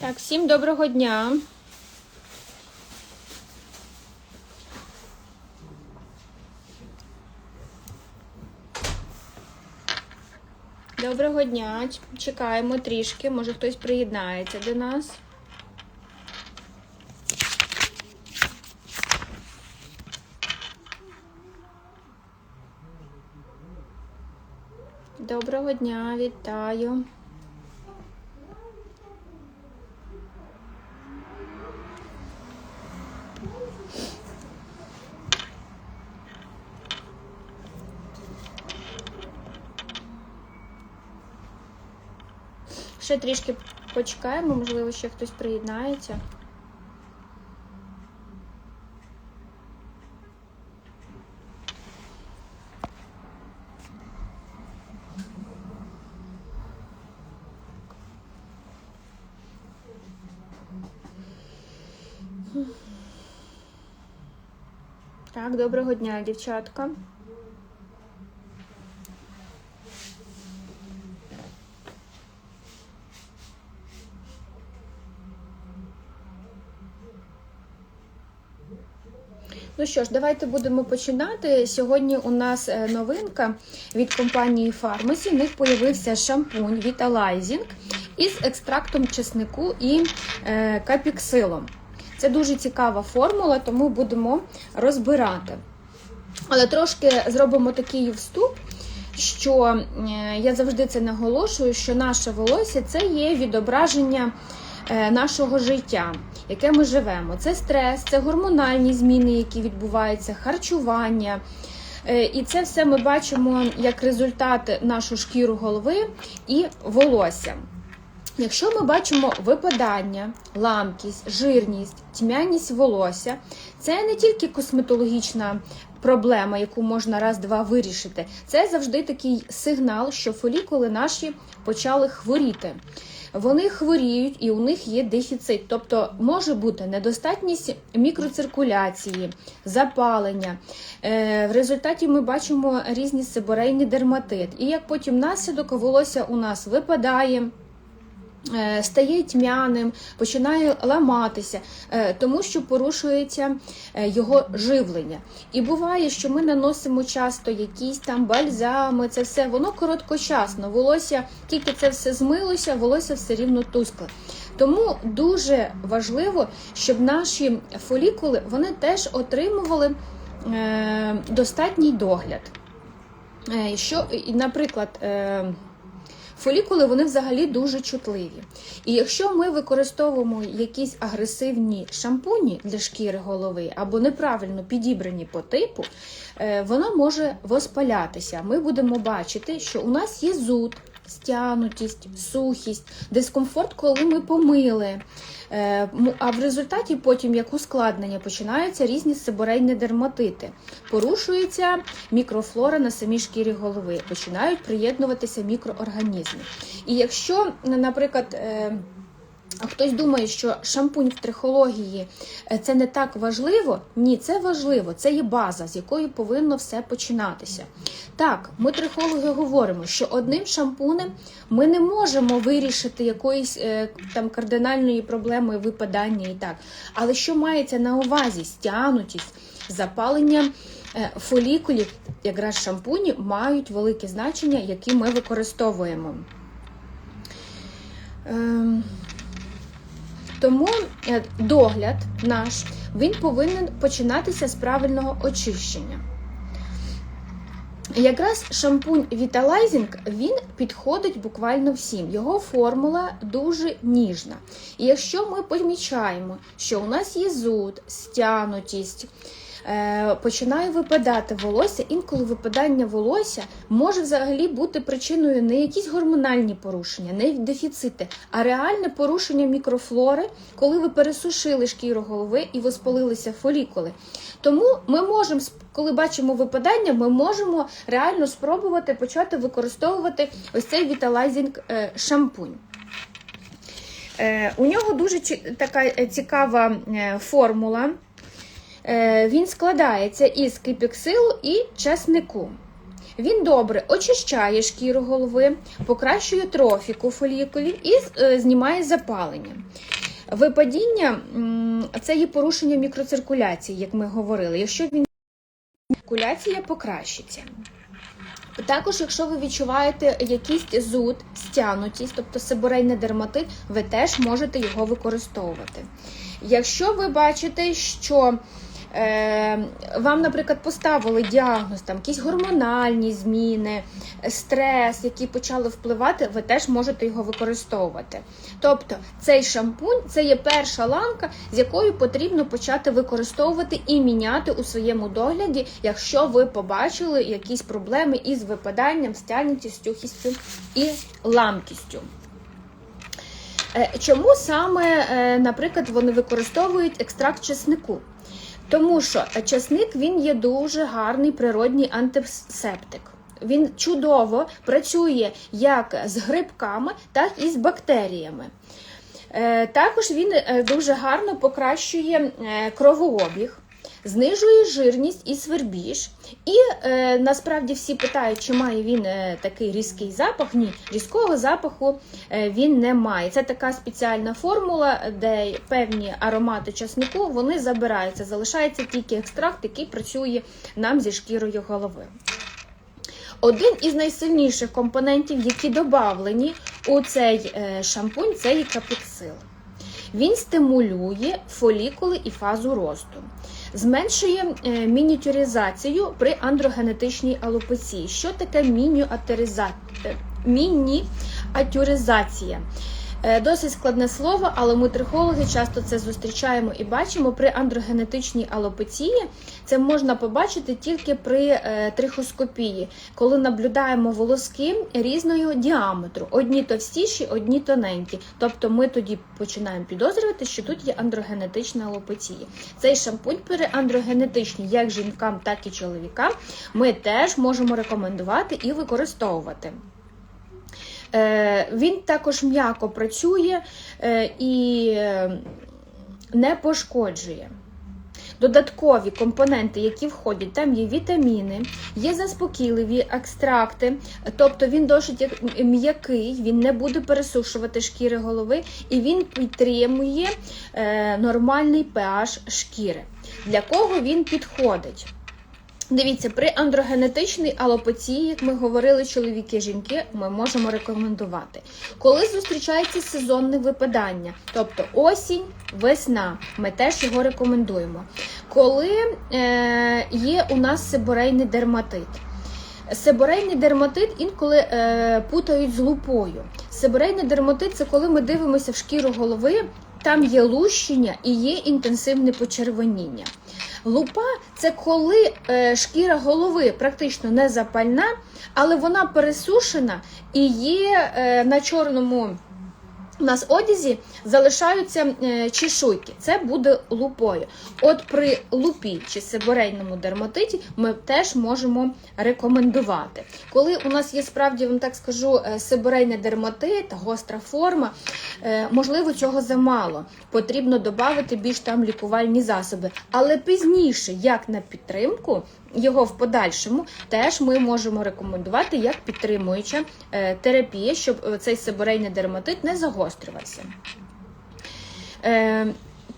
Так, всім доброго дня. Доброго дня. Чекаємо трішки, може хтось приєднається до нас. Доброго дня, вітаю. Ще трішки почекаємо, можливо, ще хтось приєднається. Так, доброго дня, дівчатка. Ну що ж, давайте будемо починати. Сьогодні у нас е, новинка від компанії Pharmacy. У них появився шампунь Vitalizing із екстрактом чеснику і е, капіксилом. Це дуже цікава формула, тому будемо розбирати. Але трошки зробимо такий вступ, що е, я завжди це наголошую, що наше волосся це є відображення нашого життя, яке ми живемо. Це стрес, це гормональні зміни, які відбуваються, харчування. Е, І це все ми бачимо як результат нашу шкіру голови і волосся. Якщо ми бачимо випадання, ламкість, жирність, тьмяність волосся, це не тільки косметологічна проблема, яку можна раз-два вирішити. Це завжди такий сигнал, що фолікули наші почали хворіти. Вони хворіють і у них є дефіцит, тобто може бути недостатність мікроциркуляції, запалення. Е, В результаті ми бачимо різні сиборейні дерматит. І як потім наслідок волосся у нас випадає. Е, Стає тьмяним, починає ламатися, е, тому що порушується е, його живлення. І буває, що ми наносимо часто якісь там бальзами, це все воно короткочасно. Волосся, тільки це все змилося, волосся все рівно тускле. Тому дуже важливо, щоб наші фолікули вони теж отримували достатній догляд. Що, наприклад, Фолікули вони взагалі дуже чутливі. І якщо ми використовуємо якісь агресивні шампуні для шкіри голови або неправильно підібрані по типу, е, воно може воспалятися. Ми будемо бачити, що у нас є зуд, стянутість, сухість, дискомфорт, коли ми помили. Е, А в результаті потім, як ускладнення, починаються різні сиборейні дерматити. Порушується мікрофлора на самій шкірі голови, починають приєднуватися мікроорганізми. І якщо, наприклад, е, Хтось думає, що шампунь в трихології е, це не так важливо. Ні, це важливо, це є база, з якої повинно все починатися. Так, ми трихологи говоримо, що одним шампунем ми не можемо вирішити якоїсь е, там кардинальної проблеми випадання і так. Але що мається на увазі? Стягнутість, запалення е, фолікулів, якраз шампуні мають велике значення, які ми використовуємо. Ем, тому е, догляд наш він повинен починатися з правильного очищення. Якраз шампунь Vitalizing він підходить буквально всім. Його формула дуже ніжна. І якщо ми помічаємо, що у нас є зуд, стянутість, починає випадати волосся, інколи випадання волосся може взагалі бути причиною не якісь гормональні порушення, не дефіцити, а реальне порушення мікрофлори, коли ви пересушили шкіру голови і воспалилися фолікули. Тому ми можемо, коли бачимо випадання, ми можемо реально спробувати почати використовувати ось цей Vitalizing е, шампунь. Е, У нього дуже така е, цікава е, формула. Е, Він складається із кипіксилу і чеснику. Він добре очищає шкіру голови, покращує трофіку фолікулів і е, знімає запалення. Випадіння це є порушення мікроциркуляції, як ми говорили. Якщо він циркуляція покращиться. Також, якщо ви відчуваєте якийсь зуд, стянутість, тобто сиборейний дерматит, ви теж можете його використовувати. Якщо ви бачите, що вам, наприклад, поставили діагноз, там якісь гормональні зміни, стрес, які почали впливати, ви теж можете його використовувати. Тобто цей шампунь це є перша ланка, з якою потрібно почати використовувати і міняти у своєму догляді, якщо ви побачили якісь проблеми із випаданням, стягнутістю, хістю і ламкістю. Е, Чому саме, е, наприклад, вони використовують екстракт чеснику? Тому що чесник він є дуже гарний природний антисептик. Він чудово працює як з грибками, так і з бактеріями. Е, Також він е, дуже гарно покращує е, кровообіг, знижує жирність і свербіж. І е, насправді всі питають, чи має він е, такий різкий запах. Ні, різкого запаху е, він не має. Це така спеціальна формула, де певні аромати часнику вони забираються. Залишається тільки екстракт, який працює нам зі шкірою голови. Один із найсильніших компонентів, які додавлені у цей е, шампунь, це є капіксил. Він стимулює фолікули і фазу росту, зменшує мінітюризацію мініатюризацію при андрогенетичній алопеції. Що таке е, мініатюризація? Е, Досить складне слово, але ми трихологи часто це зустрічаємо і бачимо при андрогенетичній алопеції. Це можна побачити тільки при е, трихоскопії, коли наблюдаємо волоски різного діаметру, одні товстіші, одні тоненькі. Тобто ми тоді починаємо підозрювати, що тут є андрогенетична алопеція. Цей шампунь при андрогенетичній, як жінкам, так і чоловікам, ми теж можемо рекомендувати і використовувати. Е, Він також м'яко працює е, і е, не пошкоджує. Додаткові компоненти, які входять, там є вітаміни, є заспокійливі екстракти, тобто він досить як- м'який, він не буде пересушувати шкіри голови і він підтримує нормальний pH шкіри. Для кого він підходить? Дивіться, при андрогенетичній алопеції, як ми говорили, чоловіки, жінки, ми можемо рекомендувати. Коли зустрічається сезонне випадання, тобто осінь, весна, ми теж його рекомендуємо. Коли е, є у нас сиборейний дерматит. Себорейний дерматит інколи е, путають з лупою. Себорейний дерматит це коли ми дивимося в шкіру голови, там є лущення і є інтенсивне почервоніння. Лупа це коли е, шкіра голови практично не запальна, але вона пересушена і є е, на чорному. У нас одязі залишаються е, чешуйки. Це буде лупою. От при лупі чи сиборейному дерматиті ми теж можемо рекомендувати. Коли у нас є справді, вам так скажу, е, сиборейний дерматит, гостра форма, е, можливо, цього замало. Потрібно додати більш там лікувальні засоби. Але пізніше, як на підтримку, його в подальшому теж ми можемо рекомендувати як підтримуюча е, терапія, щоб е, цей сиборейний дерматит не загострювався. Е,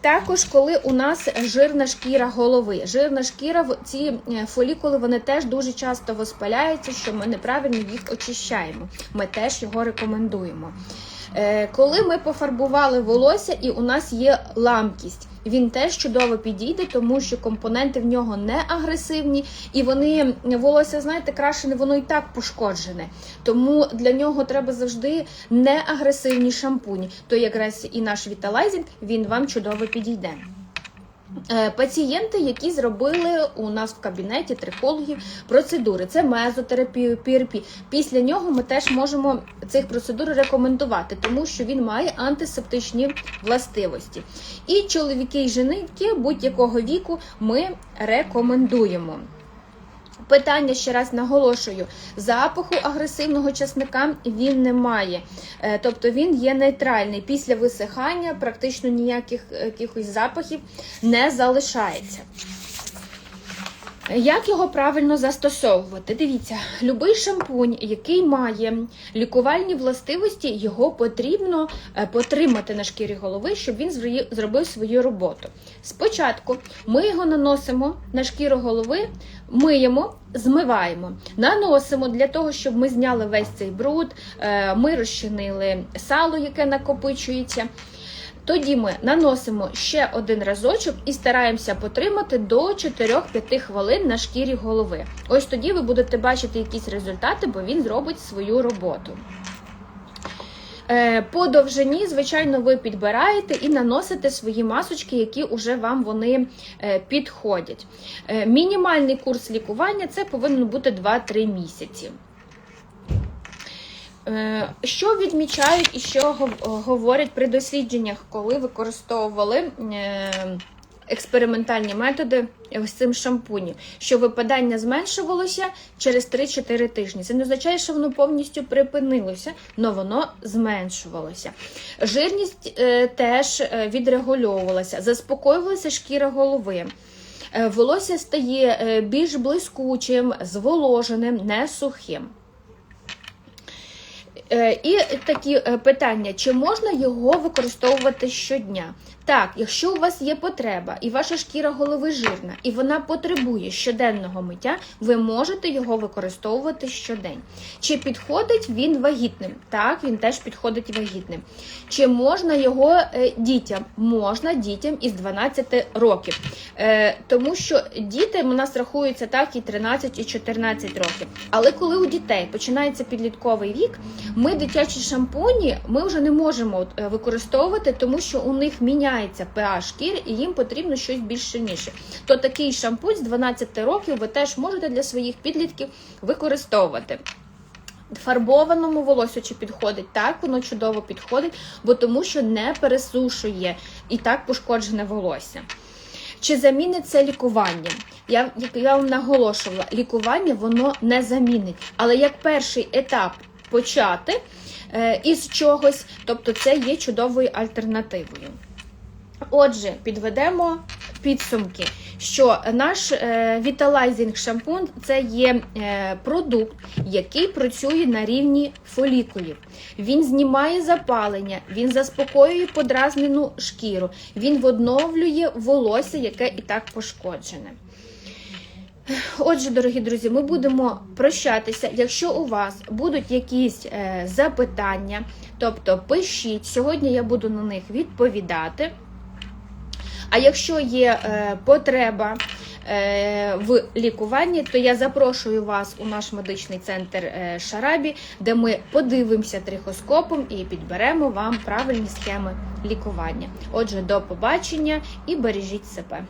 також, коли у нас жирна шкіра голови, жирна шкіра, ці фолікули вони теж дуже часто воспаляються, що ми неправильно їх очищаємо. Ми теж його рекомендуємо. Коли ми пофарбували волосся і у нас є ламкість, він теж чудово підійде, тому що компоненти в нього не агресивні, і вони волосся, знаєте, крашене, воно і так пошкоджене. Тому для нього треба завжди не агресивні шампуні. То якраз і наш Віталайзінг він вам чудово підійде. Е, Пацієнти, які зробили у нас в кабінеті трихологів процедури, це мезотерапію, ПІРПІ. Після нього ми теж можемо цих процедур рекомендувати, тому що він має антисептичні властивості. І чоловіки і жінки будь-якого віку ми рекомендуємо. Питання ще раз наголошую: запаху агресивного часника він не має, Е, тобто він є нейтральний. Після висихання практично ніяких е, якихось запахів не залишається. Як його правильно застосовувати? Дивіться, любий шампунь, який має лікувальні властивості, його потрібно е, потримати на шкірі голови, щоб він зробив свою роботу. Спочатку ми його наносимо на шкіру голови, миємо, змиваємо, наносимо для того, щоб ми зняли весь цей бруд, е, ми розчинили сало, яке накопичується. Тоді ми наносимо ще один разочок і стараємося потримати до 4-5 хвилин на шкірі голови. Ось тоді ви будете бачити якісь результати, бо він зробить свою роботу. Е, По довжині, звичайно, ви підбираєте і наносите свої масочки, які вже вам вони е, підходять. Е, Мінімальний курс лікування це повинно бути 2-3 місяці. Що відмічають і що говорять при дослідженнях, коли використовували експериментальні методи з цим шампуні, що випадання зменшувалося через 3-4 тижні. Це не означає, що воно повністю припинилося, але воно зменшувалося. Жирність е, теж е, відрегульовувалася, заспокоювалася шкіра голови. Е, Волосся стає е, більш блискучим, зволоженим, не сухим. І такі питання: чи можна його використовувати щодня? Так, якщо у вас є потреба, і ваша шкіра голови жирна, і вона потребує щоденного миття, ви можете його використовувати щодень. Чи підходить він вагітним? Так, він теж підходить вагітним. Чи можна його е, дітям? Можна дітям із 12 років. Е, Тому що діти у нас рахуються так і 13, і 14 років. Але коли у дітей починається підлітковий вік, ми дитячі шампуні ми вже не можемо е, використовувати, тому що у них міняється pH шкіри і їм потрібно щось більш сильніше. То такий шампунь з 12 років ви теж можете для своїх підлітків використовувати. Фарбованому волосю чи підходить так, воно чудово підходить, бо тому що не пересушує і так пошкоджене волосся. Чи замінить це лікування? Я, як я вам наголошувала, лікування воно не замінить. Але як перший етап почати е, із чогось, тобто це є чудовою альтернативою. Отже, підведемо підсумки, що наш е, Vitalizing шампунь це є е, продукт, який працює на рівні фолікулів. Він знімає запалення, він заспокоює подразнену шкіру, він відновлює волосся, яке і так пошкоджене. Отже, дорогі друзі, ми будемо прощатися. Якщо у вас будуть якісь е, запитання, тобто пишіть, сьогодні я буду на них відповідати. А якщо є е, потреба е, в лікуванні, то я запрошую вас у наш медичний центр е, Шарабі, де ми подивимося трихоскопом і підберемо вам правильні схеми лікування. Отже, до побачення і бережіть себе.